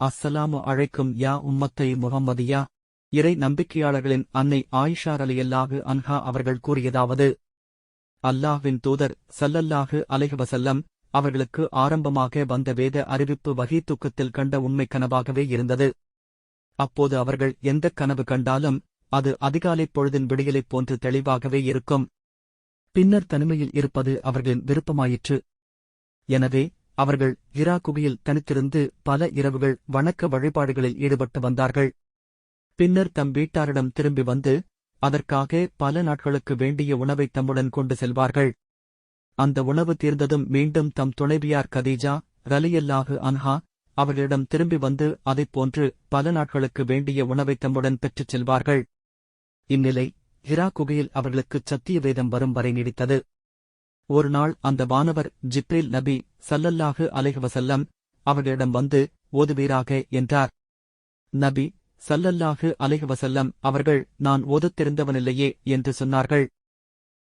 அஸ்ஸலாமு அழைக்கும் யா உம்மத்தை முகம்மதியா? இறை நம்பிக்கையாளர்களின் அன்னை ஆயிஷா ரலியல்லாஹு அன்ஹா அவர்கள் கூறியதாவது அல்லாஹ்வின் தூதர் சல்லல்லாஹு அலைஹி அவர்களுக்கு ஆரம்பமாக வந்த வேத அறிவிப்பு வகை தூக்கத்தில் கண்ட உண்மை கனவாகவே இருந்தது. அப்போது அவர்கள் எந்தக் கனவு கண்டாலும் அது அதிகாலைப் பொழுதின் விடியலைப் போன்று தெளிவாகவே இருக்கும். பின்னர் தனிமையில் இருப்பது அவர்களின் விருப்பமாயிற்று. எனவே அவர்கள் இரா குகையில் தனித்திருந்து பல இரவுகள் வணக்க வழிபாடுகளில் ஈடுபட்டு வந்தார்கள். பின்னர் தம் வீட்டாரிடம் திரும்பி வந்து அதற்காக பல நாட்களுக்கு வேண்டிய உணவை தம்முடன் கொண்டு செல்வார்கள். அந்த உணவு தீர்ந்ததும் மீண்டும் தம் துணைவியார் கதீஜா ரலியல்லாஹு அன்ஹா அவர்களிடம் திரும்பி வந்து அதைப் போன்று பல நாட்களுக்கு வேண்டிய உணவை தம்முடன் பெற்றுச் செல்வார்கள். இந்நிலை ஹிரா குகையில் அவர்களுக்குச் சத்திய வேதம் வரும் வரை நீடித்தது. ஒருநாள் அந்த வானவர் ஜிப்ரேல் நபி சல்லல்லாஹு அலைஹவசல்லம் அவர்களிடம் வந்து ஓதுவீராக என்றார். நபி சல்லல்லாஹு அலைஹவசல்லம் அவர்கள் நான் ஓதத் தெரிந்தவனில்லையே என்று சொன்னார்கள்.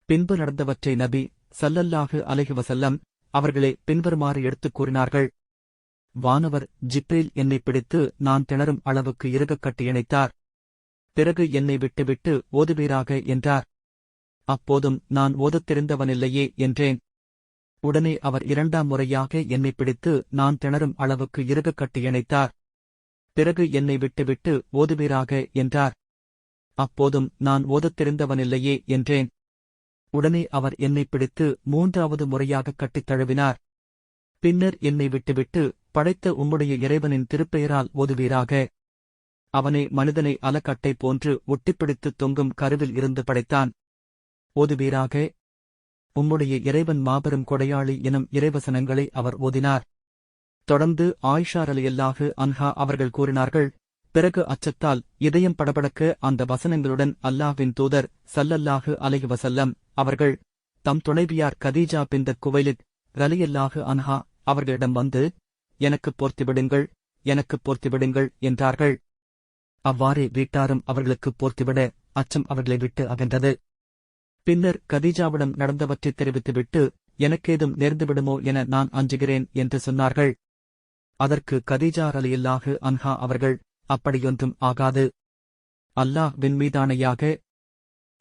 பின்பு நடந்தவற்றை நபி சல்லல்லாஹு அலைஹவசல்லம் அவர்களே பின்வருமாறு எடுத்துக் கூறினார்கள். வானவர் ஜிப்ரேல் என்னை பிடித்து நான் திணறும் அளவுக்கு இறுகக் கட்டி இணைத்தார். பிறகு என்னை விட்டுவிட்டு ஓதுவீராக என்றார். அப்போதும் நான் ஓதத் தெரிந்தவனில்லையே என்றேன். உடனே அவர் இரண்டாம் முறையாக என்னை பிடித்து நான் திணறும் அளவுக்கு இறுகக் கட்டி இணைத்தார் பிறகு என்னை விட்டுவிட்டு ஓதுவீராக என்றார். அப்போதும் நான் ஓதத் தெரிந்தவனில்லையே என்றேன். உடனே அவர் என்னை பிடித்து மூன்றாவது முறையாக கட்டித் தழுவினார். பின்னர் என்னை விட்டுவிட்டு படைத்த உம்முடைய இறைவனின் திருப்பெயரால் ஓதுவீராக. அவனை மனிதனை அலக்கட்டை போன்று ஒட்டிப்பிடித்து தொங்கும் கருவில் இருந்து படைத்தான். ஓதுவீராக. உம்முடைய இறைவன் மாபெரும் கொடையாளி எனும் இறைவசனங்களை அவர் ஓதினார். தொடர்ந்து ஆயிஷா ரலியல்லாஹு அன்ஹா அவர்கள் கூறினார்கள் பிறகு அச்சத்தால் இதயம் படபடக்க அந்த வசனங்களுடன் அல்லாஹ்வின் தூதர் சல்லல்லாஹு அலைஹி அவர்கள் தம் துணைவியார் கதீஜா பிந்த குவைலித் ரலியல்லாஹு அன்ஹா அவர்களிடம் வந்து எனக்குப் போர்த்திவிடுங்கள் எனக்குப் போர்த்திவிடுங்கள் என்றார்கள். அவ்வாறே வீட்டாரும் அவர்களுக்குப் போர்த்திவிட அச்சம் அவர்களை விட்டு அகன்றது. பின்னர் கதீஜாவிடம் நடந்தவற்றைத் தெரிவித்துவிட்டு எனக்கேதும் நேர்ந்துவிடுமோ என நான் அஞ்சுகிறேன் என்று சொன்னார்கள். அதற்கு கதீஜா ரலியல்லாஹு அன்ஹா அவர்கள் அப்படியொன்றும் ஆகாது. அல்லாஹ் விண்மீதானையாக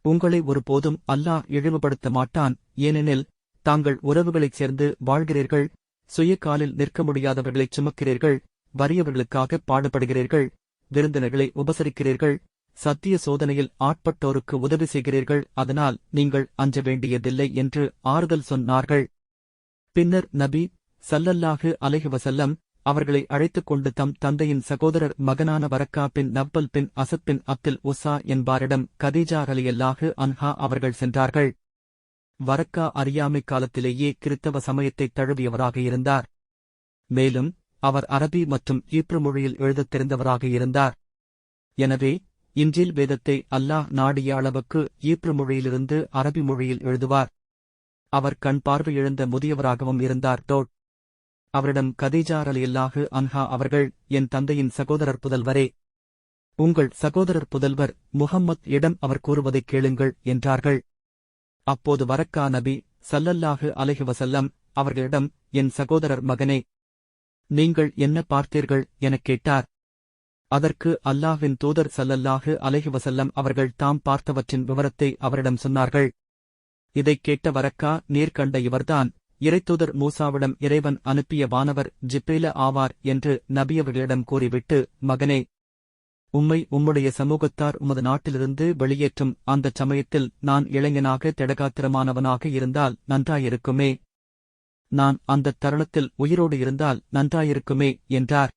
உங்களை ஒருபோதும் அல்லாஹ் இழிவுபடுத்த மாட்டான். ஏனெனில் தாங்கள் உறவுகளைச் சேர்ந்து வாழ்கிறீர்கள் சுய காலில் நிற்க முடியாதவர்களைச் சுமக்கிறீர்கள் வறியவர்களுக்காக பாடுபடுகிறீர்கள் விருந்தினர்களை உபசரிக்கிறீர்கள் சத்திய சோதனையில் ஆட்பட்டோருக்கு உதவி செய்கிறீர்கள் அதனால் நீங்கள் அஞ்ச வேண்டியதில்லை என்று ஆறுதல் சொன்னார்கள். பின்னர் நபி சல்லல்லாஹு அலஹிவசல்லம் அவர்களை அழைத்துக் கொண்டு தம் தந்தையின் சகோதரர் மகனான வரக்கா பின் நப்பல் பின் அசத் பின் அப்தில் உசா என்பாரிடம் கதீஜா அலியல்லாஹு அன்ஹா அவர்கள் சென்றார்கள். வரக்கா அறியாமை காலத்திலேயே கிறித்தவ சமயத்தைத் தழுவியவராக இருந்தார். மேலும் அவர் அரபி மற்றும் ஈப்ரு மொழியில் எழுதத் தெரிந்தவராக இருந்தார். எனவே இன்றில் வேதத்தை அல்லாஹ் நாடிய அளவுக்கு ஈப்ரு மொழியிலிருந்து அரபி மொழியில் எழுதுவார். அவர் கண் பார்வையிழந்த முதியவராகவும் இருந்தார். டோட் அவரிடம் கதீஜா ரலியல்லாஹு அன்ஹா அவர்கள் என் தந்தையின் சகோதரர் புதல்வரே உங்கள் சகோதரர் புதல்வர் முஹம்மத் இடம் அவர் கூறுவதைக் கேளுங்கள் என்றார்கள். அப்போது வரக்கா நபி சல்லல்லாஹு அலைஹி வசல்லம் அவர்களிடம் என் சகோதரர் மகனே நீங்கள் என்ன பார்த்தீர்கள்? எனக் கேட்டார். அதற்கு அல்லாஹ்வின் தூதர் சல்லல்லாஹு அலஹிவசல்லம் அவர்கள் தாம் பார்த்தவற்றின் விவரத்தை அவரிடம் சொன்னார்கள். இதைக் கேட்ட வரக்கா நீர் கண்ட இவர்தான். இறைத்தூதர் மூசாவிடம் இறைவன் அனுப்பிய வானவர் ஜிப்பேல ஆவார் என்று நபியவர்களிடம் கூறிவிட்டு மகனே உம்மை உம்முடைய சமூகத்தார் உமது நாட்டிலிருந்து வெளியேற்றும் அந்தச் சமயத்தில் நான் இளைஞனாக திடகாத்திரமானவனாக இருந்தால் நன்றாயிருக்குமே. நான் அந்தத் தருணத்தில் உயிரோடு இருந்தால் நன்றாயிருக்குமே என்றார்.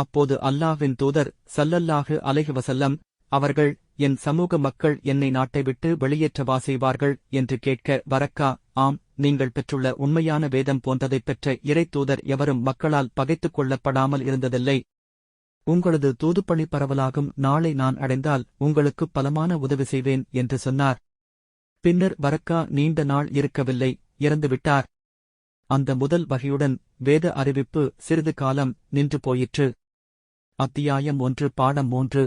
அப்போது அல்லாஹ்வின் தூதர் சல்லல்லாஹு அலைஹுவசல்லம் அவர்கள் என் சமூக மக்கள் என்னை நாட்டை விட்டு வெளியேற்றவா செய்வார்கள் என்று கேட்க வரக்கா ஆம் நீங்கள் பெற்றுள்ள உண்மையான வேதம் போன்றதைப் பெற்ற இறைத்தூதர் எவரும் மக்களால் பகைத்துக் கொள்ளப்படாமல் இருந்ததில்லை. உங்களது தூதுப்பணி பரவலாகும் நாளை நான் அடைந்தால் உங்களுக்கு பலமான உதவி செய்வேன் என்று சொன்னார். பின்னர் வரக்கா நீண்ட நாள் இருக்கவில்லை இறந்துவிட்டார். அந்த முதல் வகையுடன் வேத அறிவிப்பு சிறிது காலம் நின்று போயிற்று. அத்தியாயம் ஒன்று பாடம் மூன்று